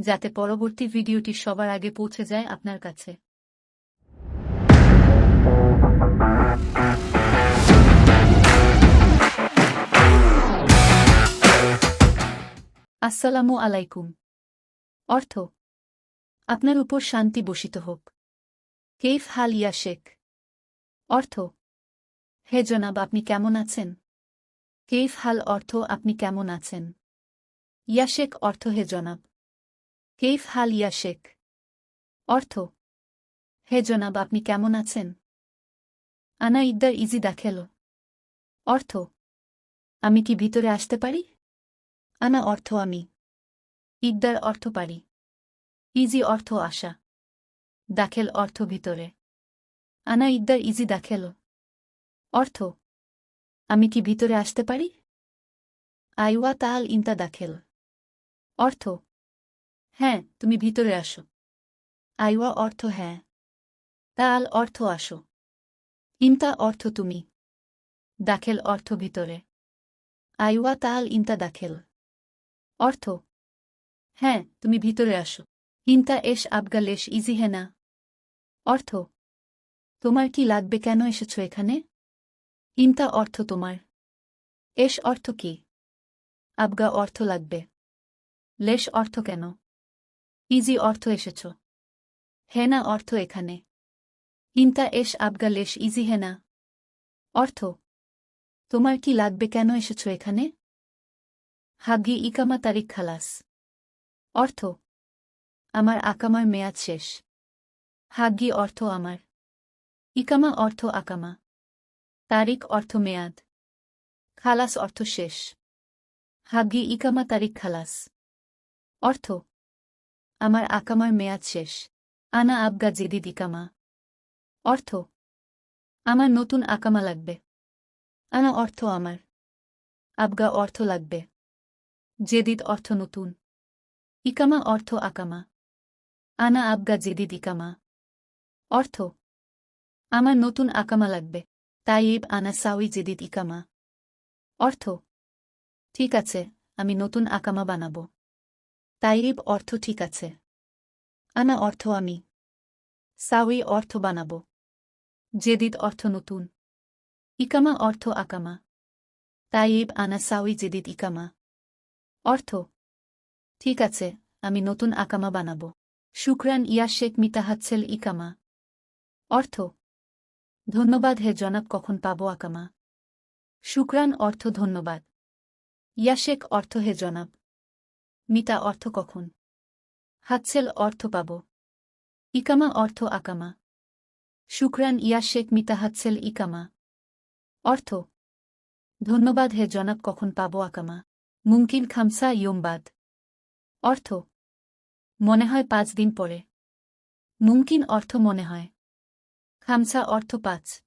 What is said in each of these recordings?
যাতে পরবর্তী ভিডিওটি সবার আগে পৌঁছে যায় আপনার কাছে। আসসালামু আলাইকুম। অর্থ, আপনার উপর শান্তি বসিত হোক। কেইফ হাল ইয়া শেখ। অর্থ, হে জনাব আপনি কেমন আছেন? কেইফ হাল অর্থ আপনি কেমন আছেন? ইয়াশেক অর্থ, হে জনাব। কেইফ হাল ইয়া শেখ অর্থ, হে জনাব, আপনি কেমন আছেন? আনা ইদ্দার ইজি দাখেল। অর্থ, আমি কি ভিতরে আসতে পারি? আনা অর্থ, আমি। ইদ্দার অর্থ, পারি। ইজি অর্থ, আশা। দাখেল অর্থ, ভিতরে। আনা ইদ্দার ইজি দাখেল। অর্থ, আমি কি ভিতরে আসতে পারি? আইওয়া তাল ইন্তা দাখেল। অর্থ হ্যাঁ তুমি ভিতরে আসো। আইওয়া অর্থ হ্যাঁ। তাল অর্থ আসো। ইন্তা অর্থ তুমি। দাখেল অর্থ ভিতরে। আইওয়া তাল ইন্তা দাখেল। অর্থ। হ্যাঁ তুমি ভিতরে আসো। ইন্তা এস আবগালেশ ইজি হেনা অর্থ। তোমার কি লাগবে কেন এসেছ এখানে? ইন্তা অর্থ তোমার। এস অর্থ কি? আবগা অর্থ লাগবে। লেশ অর্থ কেন? ইজি অর্থ এসেছ। হেনা অর্থ এখানে। ইন্তা এস আবগা লেশ ইজি হেনা। অর্থ, তোমার কি লাগবে কেন এসেছ এখানে? হাগি ইকামা তারিখ খালাস। অর্থ, আমার আকামার মেয়াদ শেষ। হাগি অর্থ আমার। ইকামা অর্থ আকামা। তারিখ অর্থ মেয়াদ। খালাস অর্থ শেষ। হাগি ইকামা তারিখ খালাস। অর্থ আমার আকামার মেয়াদ শেষ। আনা আবগা জেদি দিকামা। অর্থ, আমার নতুন আকামা লাগবে। আনা অর্থ আমার। আবগা অর্থ লাগবে। জেদিদ অর্থ নতুন। ইকামা অর্থ আকামা। আনা আবগা জেদিদ ইকামা অর্থ, আমার নতুন আকামা লাগবে। তাইব আনা সাউই জেদিদ ইকামা। অর্থ, ঠিক আছে, আমি নতুন আকামা বানাব। তাইব অর্থ ঠিক আছে। আনা অর্থ আমি। সাউই অর্থ বানাব। জেদিদ অর্থ নতুন। ইকামা অর্থ আকামা। তাইব আনা সাউই জেদিদ, ইকামা। অর্থ, ঠিক আছে, আমি নতুন আকামা বানাব। শুক্রান, ইয়া শেখ মিতাহাচ্ছেল, ইকামা। অর্থ, ধন্যবাদ, হে জনাব, কখন পাব আকামা। শুক্রান অর্থ ধন্যবাদ। ইয়াশেক অর্থ, হে জনাব। মিতা অর্থ কখন? হাতসেল অর্থ পাব। ইকামা অর্থ আকামা। শুক্রান ইয়াশেক মিতা হাতসেল ইকামা। অর্থ, ধন্যবাদ হে জনাব কখন পাব আকামা। মুমকিন খামসা ইয়মবাদ অর্থ, মনে হয় পাঁচ দিন পরে। মুমকিন অর্থ মনে হয়। খামসা অর্থ পাঁচ।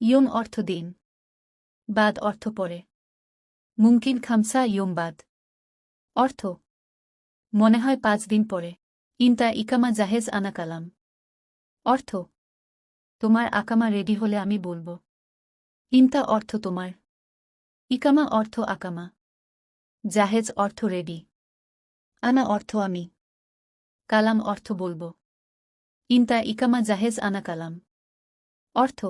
ইয়ম অর্থ দিন। বাদ অর্থ পরে। মুমকিন খামসা ইয়মবাদ অর্থ? মনে হয় পাঁচ দিন পরে। ইন্তা ইকামা জাহেজ আনা কালাম। অর্থ? তোমার আকামা রেডি হলে আমি বলব। ইন্তা অর্থ তোমার। ইকামা অর্থ আকামা। জাহেজ অর্থ রেডি। আনা অর্থ আমি। কালাম অর্থ বলব। ইন্তা ইকামা জাহেজ আনা কালাম। অর্থ?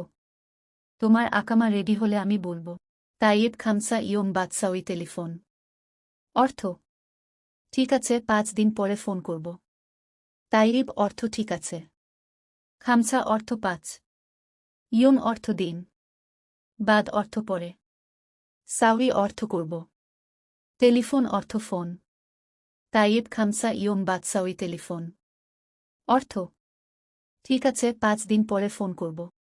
তোমার আকামা রেডি হলে আমি বলব। তাইয়েব খামসা ইয়ম বাদসাউই টেলিফোন। অর্থ? ঠিক আছে, পাঁচ দিন পরে ফোন করব। তাইরিব অর্থ ঠিক আছে। খামসা অর্থ পাঁচ। ইয়ম অর্থ দিন। বাদ অর্থ পরে। সাউরি অর্থ করব। টেলিফোন অর্থ ফোন। তাইয়েব খামসা ইয়ম বাদসাউই টেলিফোন। অর্থ, ঠিক আছে, পাঁচ দিন পরে ফোন করব।